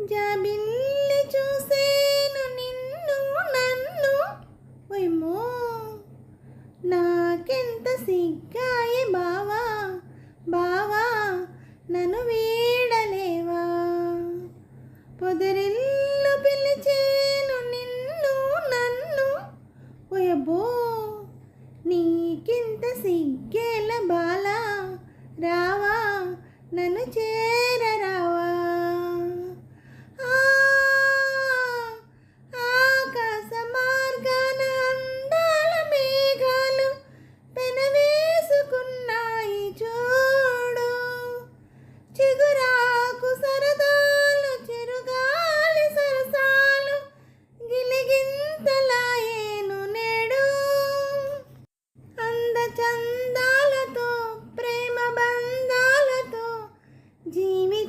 జాబిల్లి చూసేను నిన్ను నన్ను. ఓయమ్మో నాకెంత సిగ్గాయే బావా బావా నన్ను వీడలేవా. పొదరిల్లు పిలిచేను నిన్ను నన్ను. ఓయబో నీకింత సిగ్గేల బాలా రావా నన్ను చే जी में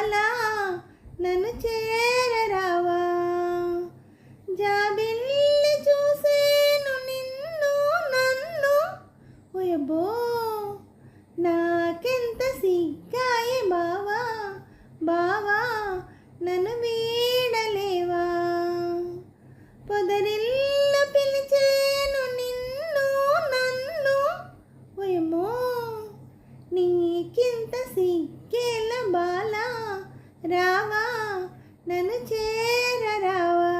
అలా నన్ను చేరరావా? జాబిల్లి చూసేను నిన్ను నన్ను. ఓయబో నాకెంత సిగ్గాయి బావా? బావా నన్ను వీడలేవా? పొదరిల్లు పిలిచేను నిన్ను నన్ను. ఓయమ్మో నీకింత సిగ్గేల బాలా రావా నన్ను చేర రావా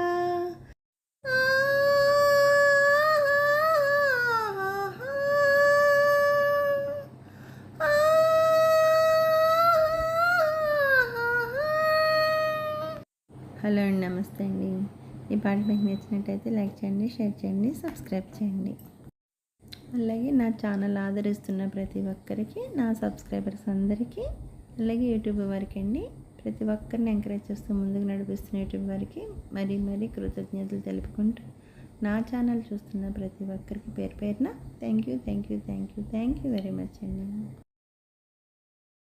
హలో అండి నమస్తే అండి. ఈ పాట మీకు నచ్చినట్టయితే లైక్ చేయండి షేర్ చేయండి సబ్స్క్రైబ్ చేయండి. అలాగే నా ఛానల్ ఆదరిస్తున్న ప్రతి ఒక్కరికి నా సబ్స్క్రైబర్స్ అందరికీ అలాగే యూట్యూబ్ వారికి అండి. ప్రతి ఒక్కరిని ఎంకరేజ్ చేస్తూ ముందుకు నడిపిస్తున్న యూట్యూబ్ వారికి మరీ మరీ కృతజ్ఞతలు తెలుపుకుంటూ నా ఛానల్ చూస్తున్న ప్రతి ఒక్కరికి పేరు పేరున thank you thank you thank you thank you very much అండి.